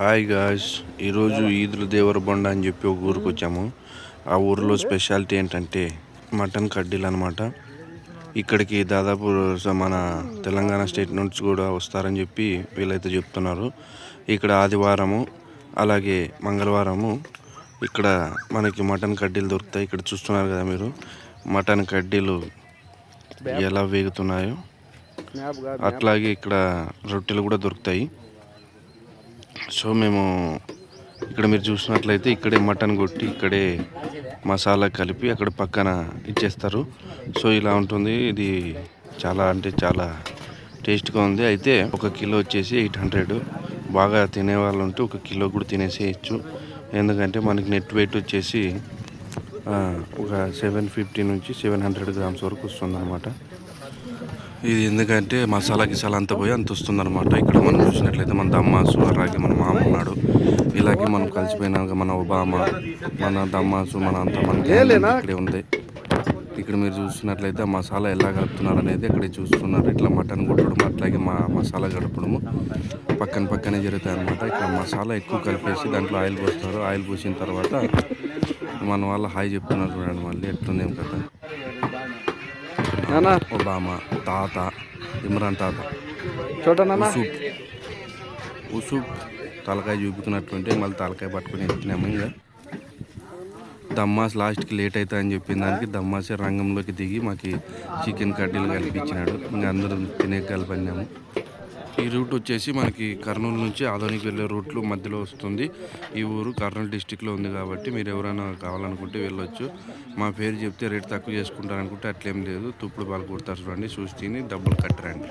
Hi guys ఈరోజు ఈదుల దేవరబొండ అని చెప్పి ఒక ఊరికి వచ్చాము. ఆ ఊరిలో స్పెషాలిటీ ఏంటంటే మటన్ కడ్డీలు అనమాట ఇక్కడికి దాదాపు మన తెలంగాణ స్టేట్ నుంచి కూడా వస్తారని చెప్పి వీళ్ళైతే చెప్తున్నారు. ఇక్కడ ఆదివారము అలాగే మంగళవారము ఇక్కడ మనకి మటన్ కడ్డీలు దొరుకుతాయి. ఇక్కడ చూస్తున్నారు కదా మీరు మటన్ కడ్డీలు ఎలా వేగుతున్నాయో. అట్లాగే ఇక్కడ రొట్టెలు కూడా దొరుకుతాయి. సో మేము ఇక్కడ మీరు చూసినట్లయితే ఇక్కడే మటన్ కొట్టి ఇక్కడే మసాలా కలిపి అక్కడ పక్కన ఇచ్చేస్తారు. సో ఇలా ఉంటుంది. ఇది చాలా అంటే చాలా టేస్ట్గా ఉంది. అయితే ఒక కిలో వచ్చేసి ఎయిట్ హండ్రెడ్. బాగా తినేవాళ్ళు ఉంటే ఒక కిలో కూడా తినేసేయచ్చు. ఎందుకంటే మనకి నెట్ వెయిట్ వచ్చేసి ఒక సెవెన్ ఫిఫ్టీ నుంచి సెవెన్ హండ్రెడ్ గ్రామ్స్ వరకు వస్తుంది ఇది ఎందుకంటే మసాలా గిసాలా అంతా పోయి అంత వస్తుంది అనమాట ఇక్కడ మనం చూసినట్లయితే మన దమ్మాసు అలాగే మన మామ ఉన్నాడు. ఇలాగే మనం కలిసిపోయినాక మన ఒబామా మన దమ్మాసు మన అంతా మన ఇక్కడే ఉంది. ఇక్కడ మీరు చూస్తున్నట్లయితే ఆ మసాలా ఎలా కలుపుతున్నారు అనేది అక్కడే చూస్తున్నారు. ఇట్లా మటన్ కొట్టడం అట్లాగే మా మసాలా గడపడము పక్కన పక్కనే జరుగుతాయి అనమాట ఇక్కడ మసాలా ఎక్కువ కలిపేసి దాంట్లో ఆయిల్ పోస్తారు. ఆయిల్ పోసిన తర్వాత మన వాళ్ళ హాయ్ చెప్తున్నారు చూడండి మళ్ళీ ఎట్లుంది ఏం కదా ఒబామా తాత ఇమ్రాన్ తాత. ఉసూప్ ఉసూప్ తలకాయ చూపుతున్నట్టుంటే మళ్ళీ తలకాయ పట్టుకొని ఎత్తినాము ఇంకా దమ్మాస్ లాస్ట్కి లేట్ అవుతా అని చెప్పిన దానికి దమ్మాసే రంగంలోకి దిగి మాకు చికెన్ కడ్డీలు కలిపించినాడు ఇంకా అందరం తినే కలిపన్నాము. ఈ రూట్ వచ్చేసి మనకి కర్నూలు నుంచి ఆదోనికి వెళ్ళే రూట్లు మధ్యలో వస్తుంది. ఈ ఊరు కర్నూలు డిస్టిక్లో ఉంది కాబట్టి మీరు ఎవరైనా కావాలనుకుంటే వెళ్ళొచ్చు. మా పేరు చెప్తే రేట్ తక్కువ చేసుకుంటారనుకుంటే అట్లేం లేదు. తుప్పుడు పాలు కొడతారు చూడండి చూసి తిని డబ్బులు కట్టరండి.